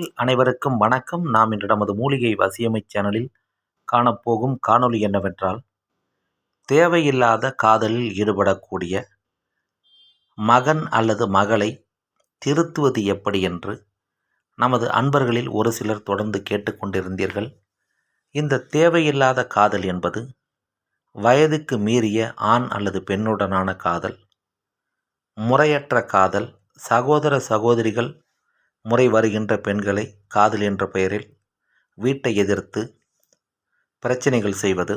நேயர்கள் அனைவருக்கும் வணக்கம். நாம் இன்று நமது மூலிகை வசியமை சேனலில் காணப்போகும் காணொளி என்னவென்றால் தேவையில்லாத காதலில் ஈடுபடக்கூடிய மகன் அல்லது மகளை திருத்துவது எப்படி என்று நமது அன்பர்களில் ஒரு சிலர் தொடர்ந்து கேட்டுக்கொண்டிருந்தீர்கள் இந்த தேவையில்லாத காதல் என்பது வயதுக்கு மீறிய ஆண் அல்லது பெண்ணுடனான காதல் முறையற்ற காதல் சகோதர சகோதரிகள் முறை வருகின்ற பெண்களை காதல் என்ற பெயரில் வீட்டை எதிர்த்து பிரச்சனைகள் செய்வது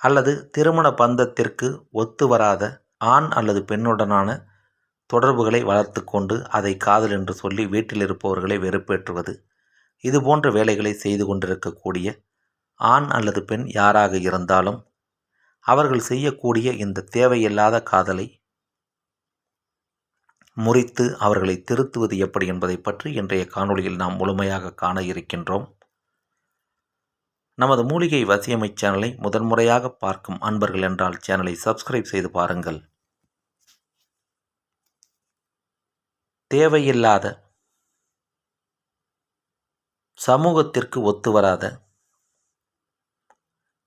அல்லது திருமண பந்தத்திற்கு ஒத்து வராத ஆண் அல்லது பெண்ணுடனான தொடர்புகளை வளர்த்து கொண்டு அதை காதல் என்று சொல்லி வீட்டில் இருப்பவர்களை வெறுப்பேற்றுவது. இது போன்ற வேலைகளை செய்து கொண்டிருக்கக்கூடிய ஆண் அல்லது பெண் யாராக இருந்தாலும் அவர்கள் செய்யக்கூடிய இந்த தேவையில்லாத காதலை முறித்து அவர்களை திருத்துவது எப்படி என்பதை பற்றி இன்றைய காணொளியில் நாம் முழுமையாக காண இருக்கின்றோம். நமது மூலிகை வசியமை சேனலை முதன்முறையாக பார்க்கும் அன்பர்கள் என்றால் சேனலை சப்ஸ்கிரைப் செய்து பாருங்கள். தேவையில்லாத சமூகத்திற்கு ஒத்து வராத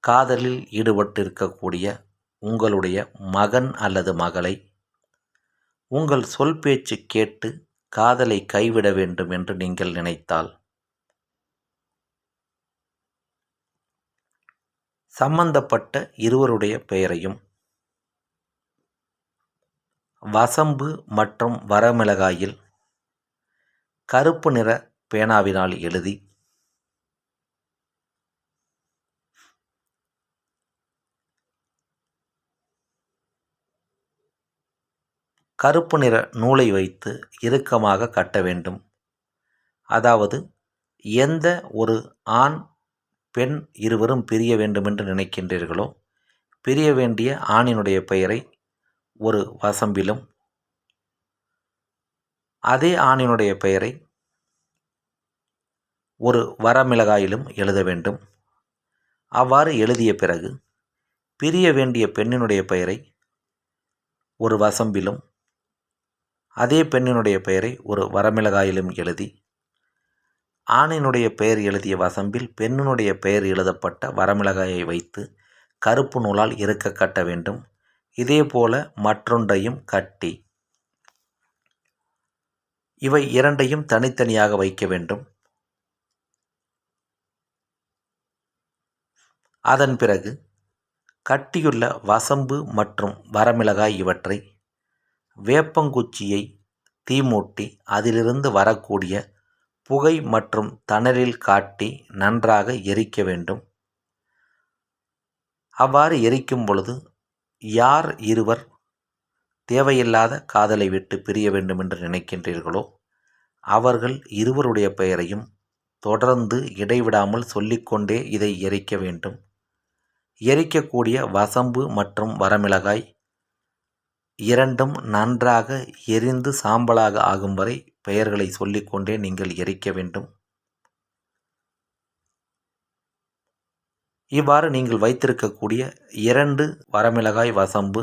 காதலில் ஈடுபட்டிருக்கக்கூடிய உங்களுடைய மகன் அல்லது மகளை உங்கள் சொல் பேச்சு கேட்டு காதலை கைவிட வேண்டும் என்று நீங்கள் நினைத்தால். சம்பந்தப்பட்ட இருவருடைய பெயரையும் வசம்பு மற்றும் வரமிளகாயில் கருப்பு நிற பேனாவினால் எழுதி கருப்பு நிற நூலை வைத்து இறுக்கமாக கட்ட வேண்டும். அதாவது எந்த ஒரு ஆண் பெண் இருவரும் பிரிய வேண்டுமென்று நினைக்கின்றீர்களோ பிரிய வேண்டிய ஆணினுடைய பெயரை ஒரு வசம்பிலும் அதே ஆணினுடைய பெயரை ஒரு வரமிளகாயிலும் எழுத வேண்டும். அவ்வாறு எழுதிய பிறகு பிரிய வேண்டிய பெண்ணினுடைய பெயரை ஒரு வசம்பிலும் அதே பெண்ணினுடைய பெயரை ஒரு வரமிளகாயிலும் எழுதி ஆணினுடைய பெயர் எழுதிய வசம்பில் பெண்ணினுடைய பெயர் எழுதப்பட்ட வரமிளகாயை வைத்து கருப்பு நூலால் இருக்க கட்ட வேண்டும். இதே போல மற்றொன்றையும் கட்டி இவை இரண்டையும் தனித்தனியாக வைக்க வேண்டும். அதன் பிறகு கட்டியுள்ள வசம்பு மற்றும் வரமிளகாய் இவற்றை வேப்பங்குச்சியை தீமூட்டி அதிலிருந்து வரக்கூடிய புகை மற்றும் தணலில் காட்டி நன்றாக எரிக்க வேண்டும். அவ்வாறு எரிக்கும் பொழுது யார் இருவர் தேவையில்லாத காதலை விட்டு பிரிய வேண்டும் என்று நினைக்கின்றீர்களோ அவர்கள் இருவருடைய பெயரையும் தொடர்ந்து இடைவிடாமல் சொல்லிக்கொண்டே இதை எரிக்க வேண்டும். எரிக்கக்கூடிய வசம்பு மற்றும் வரமிளகாய் இரண்டும் நன்றாக எரிந்து சாம்பலாக ஆகும் வரை பெயர்களை சொல்லிக்கொண்டே நீங்கள் எரிக்க வேண்டும். இவ்வாறு நீங்கள் வைத்திருக்கக்கூடிய இரண்டு வரமிளகாய் வசம்பு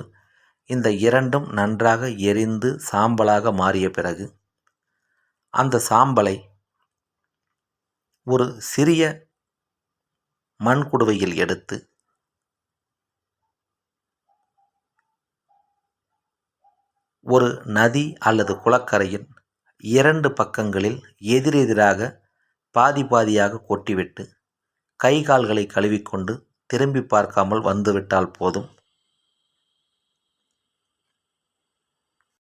இந்த இரண்டும் நன்றாக எரிந்து சாம்பலாக மாறிய பிறகு அந்த சாம்பலை ஒரு சிறிய மண்குடுவையில் எடுத்து ஒரு நதி அல்லது குளக்கரையின் இரண்டு பக்கங்களில் எதிரெதிராக பாதி பாதியாக கொட்டிவிட்டு கை கால்களை கழுவிக்கொண்டு திரும்பி பார்க்காமல் வந்துவிட்டால் போதும்.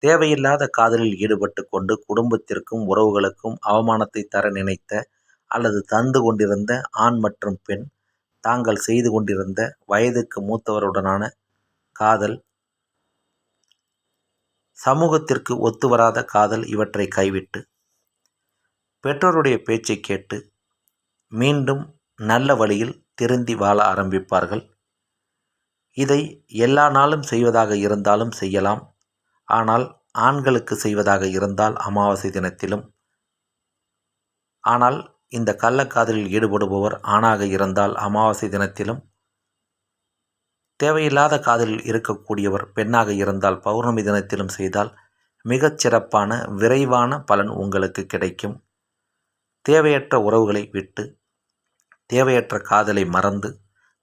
தேவையில்லாத காதலில் ஈடுபட்டு கொண்டு குடும்பத்திற்கும் உறவுகளுக்கும் அவமானத்தை தர நினைத்த அல்லது தந்து கொண்டிருந்த ஆண் மற்றும் பெண் தாங்கள் செய்து கொண்டிருந்த வயதுக்கு மூத்தவருடனான காதல் சமூகத்திற்கு ஒத்து வராத காதல் இவற்றை கைவிட்டு பெற்றோருடைய பேச்சை கேட்டு மீண்டும் நல்ல வழியில் திருந்தி வாழ ஆரம்பிப்பார்கள். இதை எல்லா நாளும் செய்வதாக இருந்தாலும் செய்யலாம். ஆனால் ஆண்களுக்கு செய்வதாக இருந்தால் அமாவாசை தினத்திலும். ஆனால் இந்த கள்ளக்காதலில் ஈடுபடுபவர் ஆணாக இருந்தால் அமாவாசை தினத்திலும் தேவையில்லாத காதலில் இருக்கக்கூடியவர் பெண்ணாக இருந்தால் பௌர்ணமி தினத்திலும் செய்தால் மிகச் சிறப்பான விரைவான பலன் உங்களுக்கு கிடைக்கும். தேவையற்ற உறவுகளை விட்டு தேவையற்ற காதலை மறந்து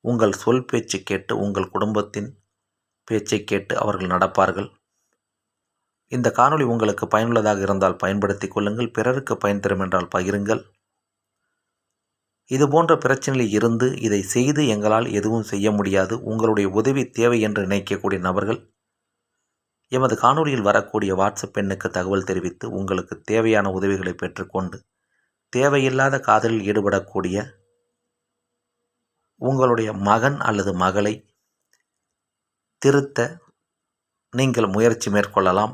உங்கள் சொல் பேச்சு கேட்டு உங்கள் குடும்பத்தின் பேச்சை கேட்டு அவர்கள் நடப்பார்கள். இந்த காணொளி உங்களுக்கு பயனுள்ளதாக இருந்தால் பயன்படுத்திக் கொள்ளுங்கள். பிறருக்கு பயன் தரும் என்றால் பகிருங்கள். இது போன்ற பிரச்சனையில் இருந்து இதை செய்து எங்களால் எதுவும் செய்ய முடியாது. உங்களுடைய உதவி தேவை என்று நினைக்கக்கூடிய நபர்கள் எமது காணொளியில் வரக்கூடிய வாட்ஸ்அப் எண்ணுக்கு தகவல் தெரிவித்து உங்களுக்கு தேவையான உதவிகளை பெற்றுக்கொண்டு தேவையில்லாத காதலில் ஈடுபடக்கூடிய உங்களுடைய மகன் அல்லது மகளை திருத்த நீங்கள் முயற்சி மேற்கொள்ளலாம்.